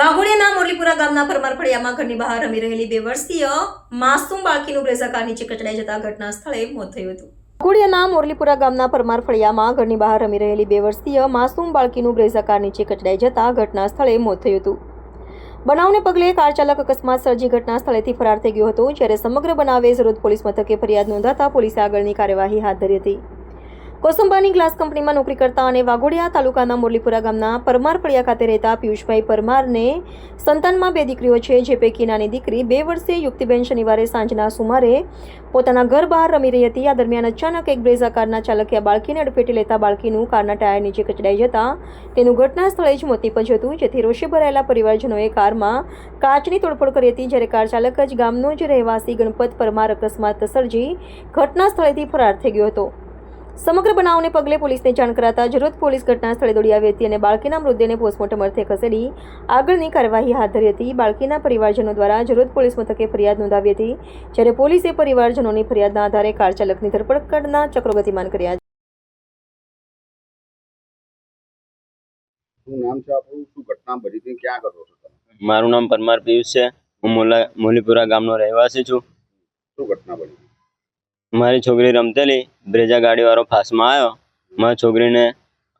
વાઘોડિયાના મોરલીપુરા ગામના પરમાર ફળિયામાં ઘરની બહાર રમી રહેલી બે વર્ષીય માસૂમ બાળકીનું બ્રેઝા કાર નીચે કચડાઈ જતા ઘટના સ્થળે મોત થયું હતું. વાઘોડિયાના મોરલીપુરા ગામના પરમાર ફળિયામાં ઘરની બહાર રમી રહેલી બે વર્ષીય માસૂમ બાળકીનું બ્રેઝા કાર નીચે કચડાઈ જતા ઘટના સ્થળે મોત થયું હતું. બનાવને પગલે કાર ચાલક અકસ્માત સર્જી ઘટના સ્થળેથી ફરાર થઈ ગયો હતો, જ્યારે સમગ્ર બનાવે સુરત પોલીસ મથકે ફરિયાદ નોંધાતા પોલીસે આગળની કાર્યવાહી હાથ ધરી હતી. કોસંબાની ગ્લાસ કંપનીમાં નોકરી કરતા અને વાઘોડિયા તાલુકાના મુરલીપુરા ગામના પરમાર ફળિયા ખાતે રહેતા પિયુષભાઈ પરમારને સંતાનમાં બે દીકરીઓ છે, જે પૈકી નાની દીકરી બે વર્ષે યુક્તિબેન શનિવારે સાંજના સુમારે પોતાના ઘર બહાર રમી રહી હતી. આ દરમિયાન અચાનક એક બ્રેઝા કારના ચાલકે આ બાળકીને અડફેટે લેતા બાળકીનું કારના ટાયર નીચે કચડાઈ જતા તેનું ઘટના સ્થળે જ મોત નીપજ્યું હતું, જેથી રોષે ભરાયેલા પરિવારજનોએ કારમાં કાચની તોડફોડ કરી હતી, જ્યારે કાર ચાલક જ ગામનો જ રહેવાસી ગણપત પરમાર અકસ્માત સર્જી ઘટના સ્થળેથી ફરાર થઈ ગયો હતો. સમગ્ર બનાવને પગલે પોલીસને જાણ કરાતા જરોદ પોલીસ ઘટના સ્થળે દોડી આવી હતી અને બાળકીના મૃતદેહને પોસ્ટમોર્ટમ અર્થે ખસેડી આગળની કાર્યવાહી હાથ ધરી હતી. બાળકીના પરિવારજનો દ્વારા જરોદ પોલીસ મથકે ફરિયાદ નોંધાવી હતી જ્યારે પોલીસે પરિવારજનોની ફરિયાદના આધારે કાર ચાલકની ધરપકડના ચક્રો ગતિમાન કર્યા મારું નામ પરમાર પિયુષ છે. હું મોલા મોલીપુરા ગામનો રહેવાસી છું. શું ઘટના બની? મારી છોકરી રમતેલી બ્રેજા ગાડીવાળો ફાસમાં આવ્યો મારી છોકરીને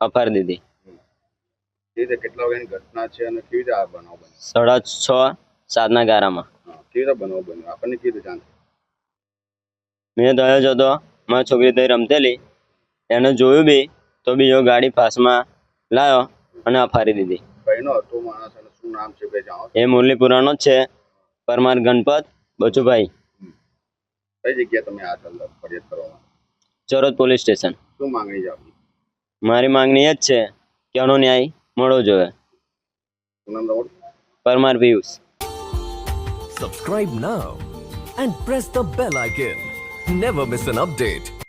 અફાર દીધી. કેટલા વાગ્યાની ઘટના છે અને કેવી રીતે આ બનાવ બન્યો? સાડા છ સાતના ગારામાં. કેવી રીતે બનાવ બન્યો? આપણને કેવી રીતે જાણ મેં થયો જ હતો મારી છોકરી તઈ રમતેલી એને જોયું બી તો બીજો ગાડી ફાસમાં લાવ્યો અને અફારી દીધી. કઈનો હતો માણસ શું નામ છો? એ મુરલીપુરાનો જ છે પરમાર ગણપત બચુભાઈ. કઈ જગ્યાએ તમે આ ચાલ ફરિયાદ કરવા ચરોદ પોલીસ સ્ટેશન. શું માંગણી છે આપની? મારી માંગણી એ જ છે કે આનો ન્યાય મળવો જોઈએ. શું નામ તમારું? Parmar Piyush. Subscribe now and press the bell icon never miss an update.